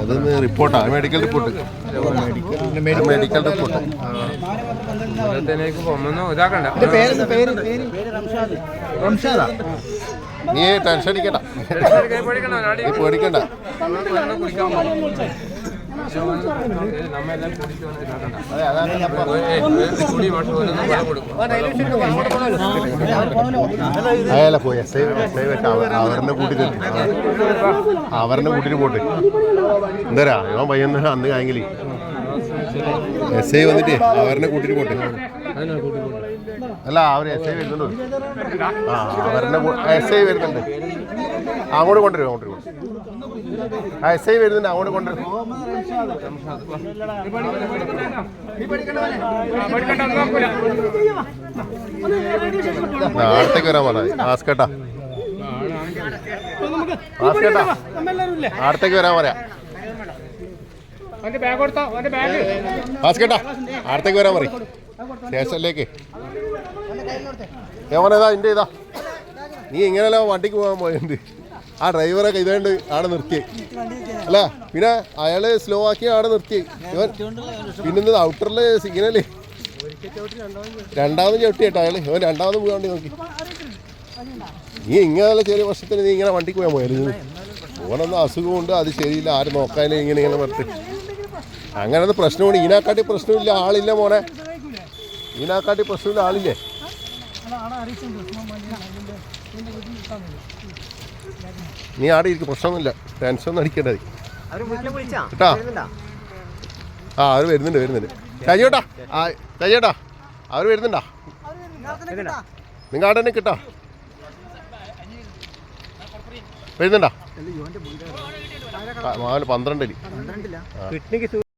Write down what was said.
അതൊന്ന് റിപ്പോർട്ടാ medical report medical report ഒന്നും ഇതാക്കണ്ട. പേര് പേര് പേര്. റംഷാദാ? നീ ടെൻഷൻ അടിക്കണ്ട. നീ പേടിക്കണ്ട. അയാളെ പോയി. അവരുടെ കൂട്ടിട്ട് അവരുടെ കൂട്ടിട്ട് പോട്ട്. എന്താ ഇവൻ പയ്യന്ന് അന്ന് കായെങ്കിൽ എസ് ഐ വന്നിട്ട് അവരുടെ കൂട്ടിട്ട് പോട്ടെ? അല്ല അവർ എസ് ഐ വരുന്നുണ്ട്. ആ അവരുടെ എസ് ഐ വരുന്നുണ്ട്. അങ്ങോട്ട് കൊണ്ടുവരും അങ്ങോട്ട് കൊണ്ടുവരും ആ എസ് ഐ വരുന്നുണ്ട്. അങ്ങോട്ട് കൊണ്ടുവരും. നാളത്തേക്ക് വരാൻ പറഞ്ഞ ആസ്കേട്ടാ ആസ്കേട്ടാ ആടത്തേക്ക് വരാൻ പറയാം. ആടത്തേക്ക് വരാൻ പറയും. സ്റ്റേഷനിലേക്ക്. ഏവനേതാ എന്റെ ഇതാ നീ ഇങ്ങനെയല്ല വണ്ടിക്ക് പോകാൻ പോയത്? ആ ഡ്രൈവറെ ഇതേണ്ട് ആടെ നിർത്തി. അല്ല പിന്നെ അയാൾ സ്ലോ ആക്കി ആടെ നിർത്തി. പിന്നെ ഔട്ടറിൽ സിഗ്നൽ രണ്ടാമത് ചവിട്ടി കേട്ടോ അയാൾ. ഇവൻ രണ്ടാമത് പോകാണ്ട് നോക്കി. നീ ഇങ്ങനെ ചെറിയ വർഷത്തിന് നീ ഇങ്ങനെ വണ്ടിക്ക് പോയാൽ പോയാലും ഓനൊന്നും അസുഖമുണ്ട് അത് ശരിയില്ല. ആരും നോക്കാനും ഇങ്ങനെ ഇങ്ങനെ നിർത്തി അങ്ങനത്തെ പ്രശ്നമുണ്ട് ഈനാക്കാട്ടി പ്രശ്നമില്ല. ആളില്ല മോനെ. ഈനാക്കാട്ടി പ്രശ്നമില്ല. ആളില്ലേ? നീ ആടെ ഇരിക്കും. പ്രശ്നമൊന്നുമില്ല. ടെൻഷൻ ഒന്നും അടിക്കേണ്ടത് കേട്ടാ? ആ അവർ വരുന്നുണ്ട് വരുന്നുണ്ട്. കഴിയോട്ടാ ആ കഴിയോട്ടാ അവർ വരുന്നുണ്ടാ? നിങ്ങൾ ആടെ തന്നെ കിട്ടാ? വരുന്നുണ്ടാ? പന്ത്രണ്ടിൽ.